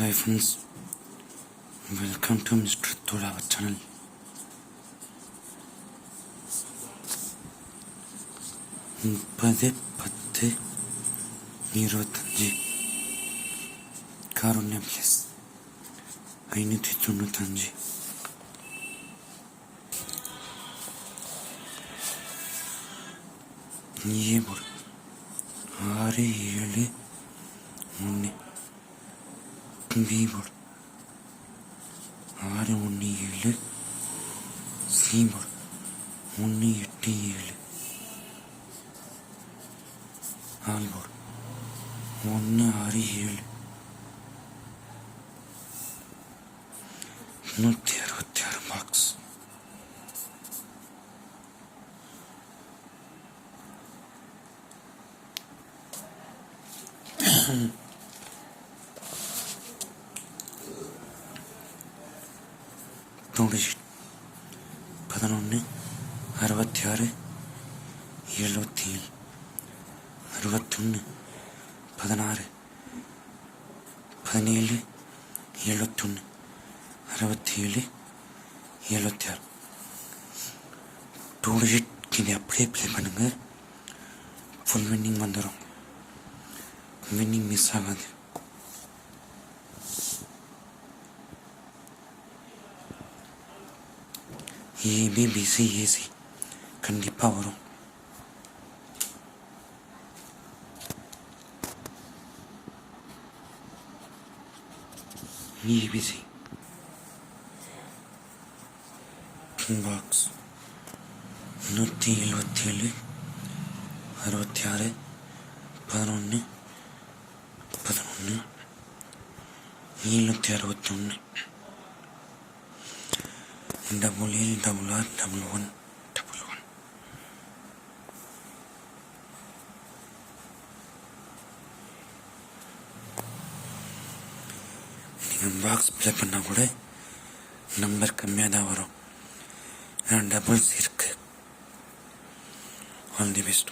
Hi friends, welcome to Mr. Tola channel. முப்பது பத்து இருபத்தஞ்சி. காருண்யா பிளஸ் ஐநூற்றி தொண்ணூத்தஞ்சு. ஏ போடு. ஆறு ஏழு ஒன்று. பி ஆறு ஒன்று ஏழு. சி ஒன்று எட்டு ஏழு. நாலு ஒன்று ஆறு ஏழு. நூற்றி அறுபத்தி ஆறு பாக்ஸ் தொண்ணூற்றி பதினொன்று அறுபத்தி ஆறு எழுபத்தி ஏழு அறுபத்தொன்று பதினாறு பதினேழு எழுபத்தொன்று அறுபத்தி ஏழு எழுபத்தி ஆறு டூ டிஜிட் இதை அப்படியே ப்ளே பண்ணுங்கள் ஃபுல் வின்னிங் வந்துடும் வின்னிங் மிஸ் ஆகாது ஏபி பிசி ஏசி கண்டிப்பாக வரும். ஏபிசி பாக்ஸ் நூற்றி எழுபத்தி ஏழு அறுபத்தி ஆறு பதினொன்று பதினொன்று எழுநூற்றி அறுபத்தொன்று டபுள் ஏழு double R double one double one நீங்கள் பாக்ஸ் ப்ளே பண்ணால் கூட நம்பர் கம்மியாக தான் வரும். ஏன்னா டபுள்ஸ் இருக்கு. All the best